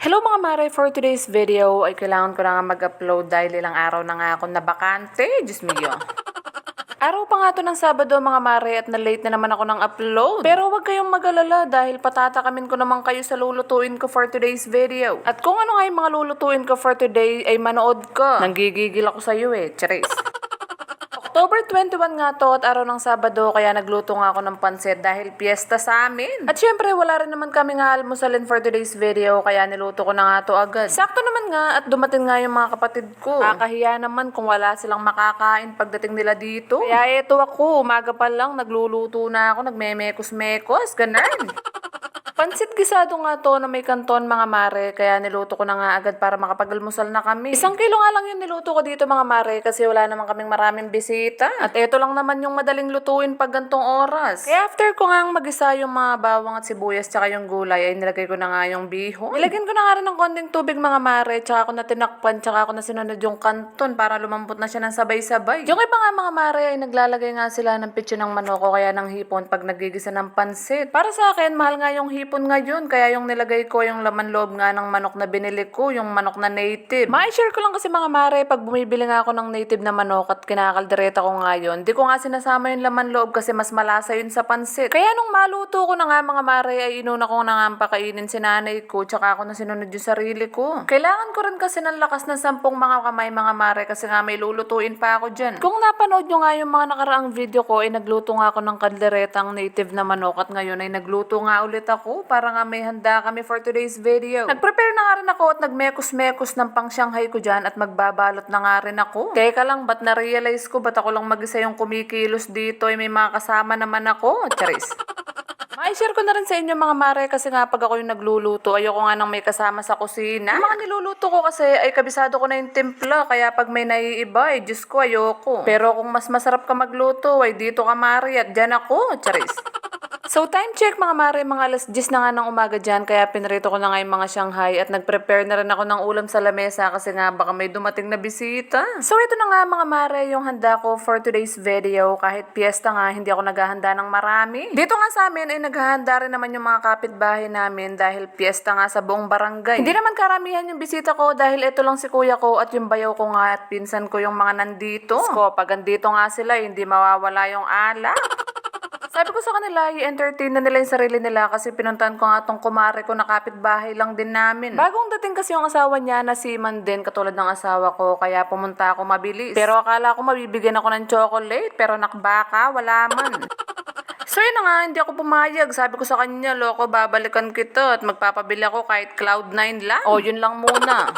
Hello mga mare, for today's video ay kailangan ko na nga mag-upload dahil ilang araw na nga ako na bakante. Diyos mio. Araw pa nga to ng Sabado mga mare at na-late na naman ako ng upload. Pero huwag kayong mag-alala dahil patatakamin ko naman kayo sa lulutuin ko for today's video. At kung ano nga yung mga lulutuin ko for today ay manood ko. Nanggigigil ako sa iyo eh. Charis. October 21 nga to at araw ng Sabado kaya nagluto nga ako ng pansit dahil piyesta sa amin. At syempre wala rin naman kami nga almusalin for today's video kaya niluto ko na nga to agad. Sakto naman nga at dumating nga yung mga kapatid ko. Kakahiya naman kung wala silang makakain pagdating nila dito. Kaya eto ako, umaga pa lang nagluluto na ako, nagmemekos-mekos, ganun. Pansit gisado nga to na may kanton mga mare, kaya niluto ko na nga agad para makapag-almusal na kami. Isang kilo nga lang yung niluto ko dito mga mare kasi wala naman kaming maraming bisita. At eto lang naman yung madaling lutuin pag gantong oras. Kaya after ko nga magisa yung mga bawang at sibuyas tsaka yung gulay, ay nilagay ko na nga yung bihon. Nilagyan ko na nga rin ng konting tubig mga mare, tsaka ako na tinakpan, tsaka ako na sinunod yung kanton para lumambot na siya ng sabay-sabay. Yung iba nga mga mare ay naglalagay nga sila ng pitso ng manok o kaya ng hipon pag nagigisa ng pansit. Para sa akin, mahal nga yung hipon ngayon, kaya yung nilagay ko yung laman loob nga ng manok na binili ko, yung manok na native. Ma-share ko lang kasi mga mare, pag bumibili nga ako ng native na manok at kinakaldereta ko nga yun, di ko nga sinasama yung laman loob kasi mas malasa yun sa pansit. Kaya nung maluto ko na nga mga mare, ay inuna ko na nga ang pakainin si nanay ko, tsaka ako na sinunod yung sarili ko. Kailangan ko rin kasi ng lakas ng sampung mga kamay mga mare kasi nga may lulutuin pa ako dyan. Kung napanood nyo nga yung mga nakaraang video ko, ay nagluto nga ako ng kalderetang native na manok at ngayon ay nagluto nga ulit ako para nga may handa kami for today's video. Nag-prepare na nga rin ako at nagmekos-mekos ng pang Shanghai ko dyan at magbabalot na nga rin ako. Teka lang, ba't na-realize ko, ba't ako lang mag-isa yung kumikilos dito ay may mga kasama naman ako? Charis. Ma-share ko na rin sa inyo mga mare kasi nga pag ako yung nagluluto, ayoko nga nang may kasama sa kusina. Yung mga niluluto ko kasi ay kabisado ko na yung timpla, kaya pag may naiiba, ay Diyos ko, ayoko. Pero kung mas masarap ka magluto, ay dito ka mare at dyan ako, charis. So time check mga mare, mga alas 10 na nga ng umaga dyan, kaya pinrito ko na nga yung mga Shanghai at nag-prepare na rin ako ng ulam sa lamesa kasi nga baka may dumating na bisita. So ito na nga mga mare, yung handa ko for today's video. Kahit piyesta nga, hindi ako naghahanda ng marami. Dito nga sa amin ay naghahanda rin naman yung mga kapitbahay namin dahil piyesta nga sa buong barangay. Hindi naman karamihan yung bisita ko dahil ito lang si kuya ko at yung bayaw ko nga at pinsan ko yung mga nandito. Ko, pag andito nga sila, hindi mawawala yung ala. Sabi ko sa kanila, i-entertain na nila yung sarili nila kasi pinuntahan ko nga tong kumare ko na kapitbahay lang din namin. Bagong dating kasi yung asawa niya na si Man din katulad ng asawa ko kaya pumunta ako mabilis. Pero akala ko mabibigyan ako ng chocolate pero nakbaka, wala man. So yun na nga, hindi ako pumayag. Sabi ko sa kanya, loko, babalikan kita at magpapabili ako kahit cloud 9 lang. O, yun lang muna.